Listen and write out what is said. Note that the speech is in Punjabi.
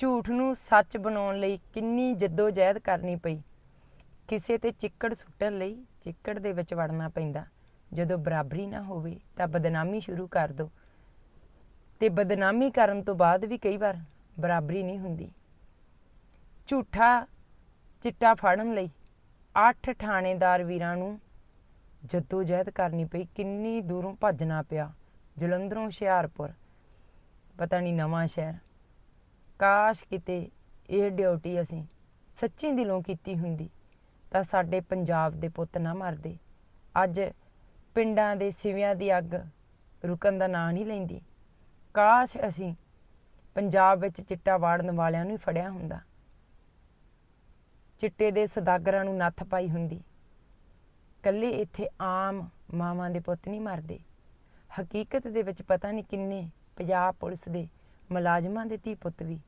ਝੂਠ ਨੂੰ ਸੱਚ ਬਣਾਉਣ ਲਈ ਕਿੰਨੀ ਜਹਿਦ ਕਰਨੀ ਪਈ। ਕਿਸੇ ਤੇ ਚਿੱਕੜ ਸੁੱਟਣ ਲਈ ਚਿੱਕੜ ਦੇ ਵਿੱਚ ਵੜਨਾ ਪੈਂਦਾ। ਜਦੋਂ ਬਰਾਬਰੀ ਨਾ ਹੋਵੇ ਤਾਂ ਬਦਨਾਮੀ ਸ਼ੁਰੂ ਕਰ ਦੋ। ਤੇ ਬਦਨਾਮੀ ਕਰਨ ਤੋਂ ਬਾਅਦ ਵੀ ਕਈ ਵਾਰ ਬਰਾਬਰੀ ਨਹੀਂ ਹੁੰਦੀ। ਝੂਠਾ ਚਿੱਟਾ ਫੜਨ ਲਈ ਅੱਠ ਥਾਣੇਦਾਰ ਵੀਰਾਂ ਨੂੰ ਜਹਿਦ ਕਰਨੀ ਪਈ। ਕਿੰਨੀ ਦੂਰੋਂ ਭੱਜਣਾ ਪਿਆ। ਜਲੰਧਰੋਂ ਹੁਸ਼ਿਆਰਪੁਰ, ਪਤਾ ਨਹੀਂ ਨਵਾਂ ਸ਼ਹਿਰ। ਕਾਸ਼ ਕਿਤੇ ਇਹ ਡਿਊਟੀ ਅਸੀਂ ਸੱਚੀ ਦਿਲੋਂ ਕੀਤੀ ਹੁੰਦੀ, ਤਾਂ ਸਾਡੇ ਪੰਜਾਬ ਦੇ ਪੁੱਤ ਨਾ ਮਰਦੇ। ਅੱਜ ਪਿੰਡਾਂ ਦੇ ਸਿਵਿਆਂ ਦੀ ਅੱਗ ਰੁਕਣ ਦਾ ਨਾਂ ਨਹੀਂ ਲੈਂਦੀ। ਕਾਸ਼ ਅਸੀਂ ਪੰਜਾਬ ਵਿੱਚ ਚਿੱਟਾ ਵਾੜਨ ਵਾਲਿਆਂ ਨੂੰ ਹੀ ਫੜਿਆ ਹੁੰਦਾ। ਚਿੱਟੇ ਦੇ ਸਦਾਗਰਾਂ ਨੂੰ ਨੱਥ ਪਾਈ ਹੁੰਦੀ। ਕੱਲੇ ਇੱਥੇ ਆਮ ਮਾਵਾਂ ਦੇ ਪੁੱਤ ਨਹੀਂ ਮਰਦੇ। ਹਕੀਕਤ ਦੇ ਵਿੱਚ ਪਤਾ ਨਹੀਂ ਕਿੰਨੇ ਪੰਜਾਬ ਪੁਲਿਸ ਦੇ ਮੁਲਾਜ਼ਮਾਂ ਦੇ ਧੀ ਪੁੱਤ ਵੀ